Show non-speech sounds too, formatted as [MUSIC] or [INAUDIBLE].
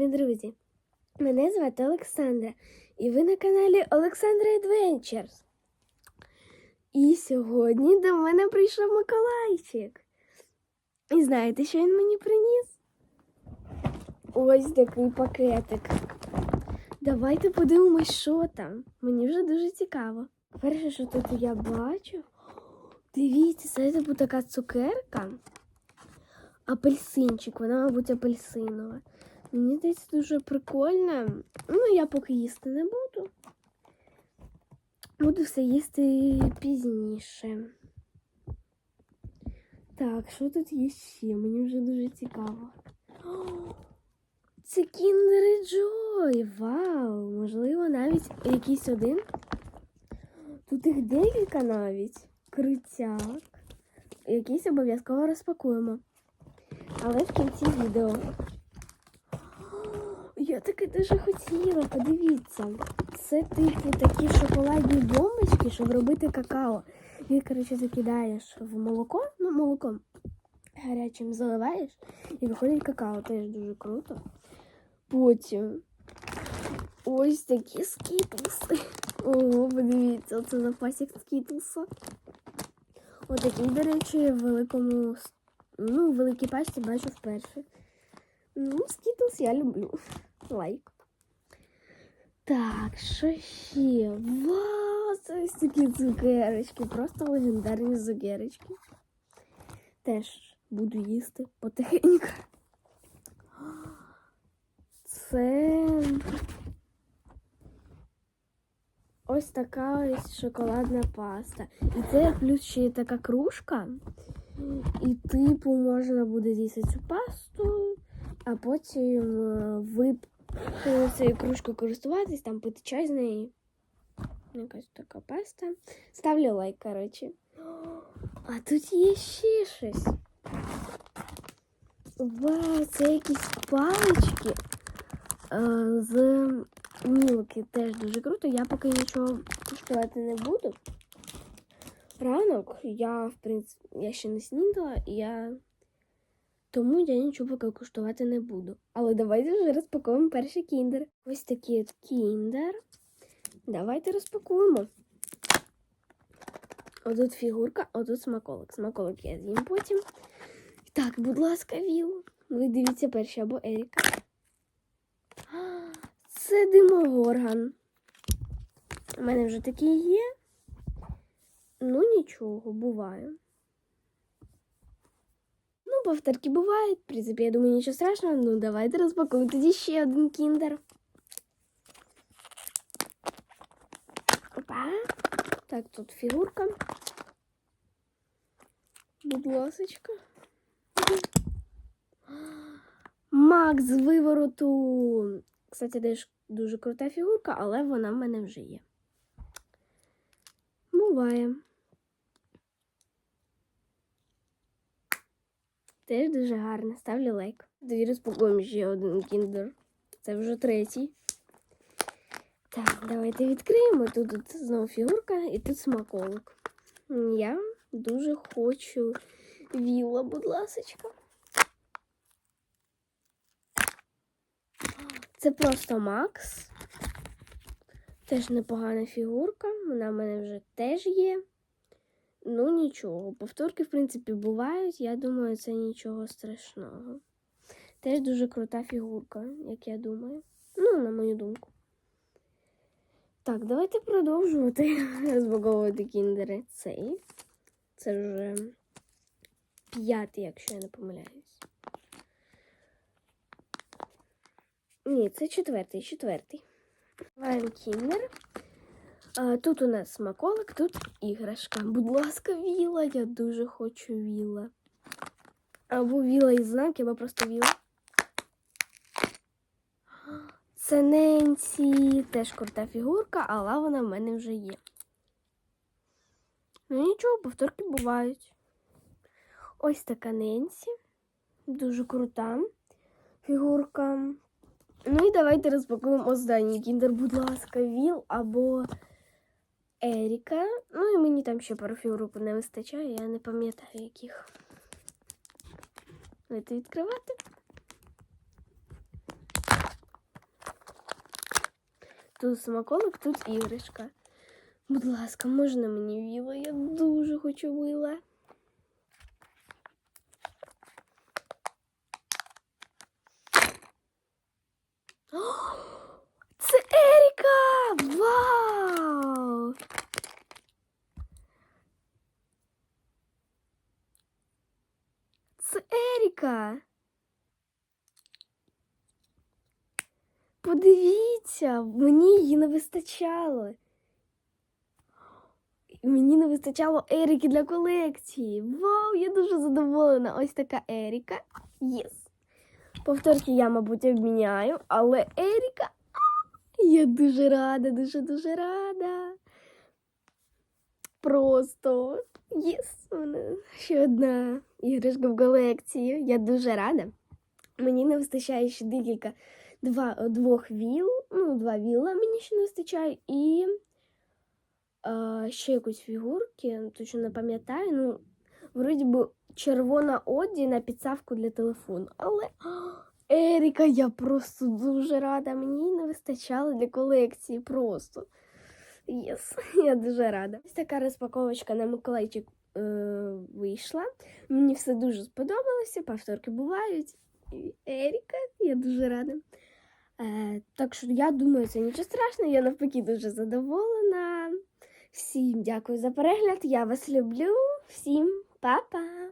любі друзі! Мене звати Олександра, і ви на каналі Олександра Adventures. І сьогодні до мене прийшов Миколайчик. І знаєте, що він мені приніс? Ось такий пакетик. Давайте подивимось, що там. Мені вже дуже цікаво. Перше, що тут я бачу, дивіться, це типу така цукерка. Апельсинчик, вона, мабуть, апельсинова. Мені здається, дуже прикольно. Ну, я поки їсти не буду. Буду все їсти пізніше. Так, що тут є ще? Мені вже дуже цікаво. О, Це Kinder Joy! Вау! Можливо, навіть якийсь один. Тут їх декілька навіть. Крутяк. Якийсь обов'язково розпакуємо. Але в кінці відео. Я таки дуже хотіла, подивіться. Це типу такі шоколадні бомбочки, щоб робити какао. Їх, коротше, закидаєш в молоко, ну, молоком гарячим заливаєш і виходить какао. Теж дуже круто. Потім ось такі скітлси. Ого, подивіться, це запасик скітлса. Отакий, до речі, в великому ну, в великій пачці бачу вперше. Ну, скітлс я люблю. Лайк. Так, що ще? Вау, це ось такі цукерочки. Просто легендарні цукерочки. Теж буду їсти потихеньку. Це ось така ось шоколадна паста. І це плюс ще є така кружка. І, типу, можна буде з'їсти цю пасту, а потім е, ви е, цією кружкою користуватись, там пити чай з неї. Якась така паста. Ставлю лайк, коротше. А тут є ще щось. Вау, це якісь палички е, з мілки. Теж дуже круто. Я поки нічого куштувати не буду. Ранок я, в принципі, я ще не снідала, і я. Тому я нічого поки куштувати не буду. Але давайте вже розпакуємо перший кіндер. Ось такий от кіндер. Давайте розпакуємо. Отут фігурка, отут смаколик. Смаколик я з'їм потім. Так, будь ласка, Віл. Ви дивіться перші або Еріка. Це димогорган. У мене вже такий є. Ну, нічого, буває. Повторки бувають. В принципі, я думаю, нічого страшного. Ну, давайте розпакуємо тоді ще один кіндер. Опа. Так, тут фігурка. Будь ласочка. Макс з вивороту. Кстати, теж дуже крута фігурка, але вона в мене вже є. Буває. Теж дуже гарно. Ставлю лайк. Дві розпакуємо ще один кіндер. Це вже третій. Так, давайте відкриємо. Тут, тут знову фігурка і тут смаколик. Я дуже хочу віла, будь ласочка. Це просто Макс. Теж непогана фігурка. Вона в мене вже теж є. Ну, нічого. Повторки, в принципі, бувають. Я думаю, це нічого страшного. Теж дуже крута фігурка, як я думаю. Ну, на мою думку. Так, давайте продовжувати [LAUGHS] розбаговувати кіндери. Цей. Це вже п'ятий, якщо я не помиляюсь. Ні, це четвертий, четвертий. Маємо кіндер. А, тут у нас смаколик, тут іграшка. Будь ласка, віла. Я дуже хочу віла. Або віла із знаки, або просто віла. Це Ненсі, теж крута фігурка, але вона в мене вже є. Ну нічого, повторки бувають. Ось така Ненсі. Дуже крута фігурка. Ну і давайте розпакуємо останній кіндер, будь ласка, Віл або Еріка. Ну і мені там ще пару фігурок не вистачає, я не пам'ятаю яких. Давайте відкривати. Тут смаколик, тут іграшка. Будь ласка, можна мені віла? Я дуже хочу вила. Це Еріка! Подивіться, мені її не вистачало. Мені не вистачало Еріки для колекції. Вау, я дуже задоволена. Ось така Еріка. Єс. Повторки я, мабуть, обміняю, але Еріка. Я дуже рада, дуже дуже рада. Просто єс. У мене ще одна іграшка в колекції. Я дуже рада. Мені не вистачає ще декілька два, двох віл. Ну, два віла мені ще не вистачає. І а, ще якусь фігурки, точно не пам'ятаю. Ну, вроді би червона Оді на підставку для телефону. Але [GASPS] Еріка, я просто дуже рада. Мені не вистачало для колекції просто. Єс, [LAUGHS] я дуже рада. Ось така розпаковочка на Миколайчик е, вийшла. Мені все дуже сподобалося, повторки бувають. Еріка, я дуже рада. Е, так що я думаю, це нічого страшного, я навпаки дуже задоволена. Всім дякую за перегляд. Я вас люблю. Всім па-па!